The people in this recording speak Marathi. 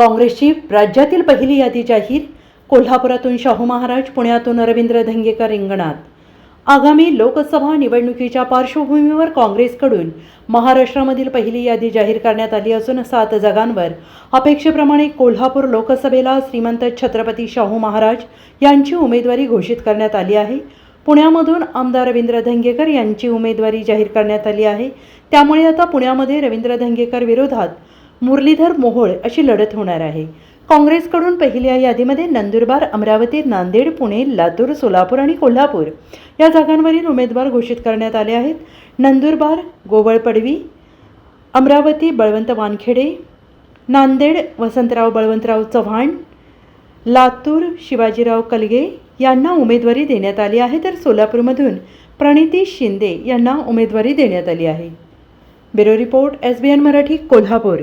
काँग्रेसची राज्यातील पहिली यादी जाहीर कोल्हापुरातून शाहू महाराज पुण्यातून रवींद्र धंगेकर रिंगणात. आगामी लोकसभा निवडणुकीच्या पार्श्वभूमीवर काँग्रेसकडून महाराष्ट्रामधील पहिली यादी जाहीर करण्यात आली असून सात जागांवर. अपेक्षेप्रमाणे कोल्हापूर लोकसभेला श्रीमंत छत्रपती शाहू महाराज यांची उमेदवारी घोषित करण्यात आली आहे. पुण्यामधून आमदार रवींद्र धंगेकर यांची उमेदवारी जाहीर करण्यात आली आहे. त्यामुळे आता पुण्यामध्ये रवींद्र धंगेकर विरोधात मुरलीधर मोहोळ अशी लढत होणार आहे. काँग्रेसकडून पहिल्या यादीमध्ये नंदुरबार अमरावती नांदेड पुणे लातूर सोलापूर आणि कोल्हापूर या जागांवरील उमेदवार घोषित करण्यात आले आहेत. नंदुरबार गोवळ पडवी अमरावती बळवंत वानखेडे नांदेड वसंतराव बळवंतराव चव्हाण लातूर शिवाजीराव कलगे यांना उमेदवारी देण्यात आली आहे. तर सोलापूरमधून प्रणिती शिंदे यांना उमेदवारी देण्यात आली आहे. Bureau report S B N Marathi Kolhapur.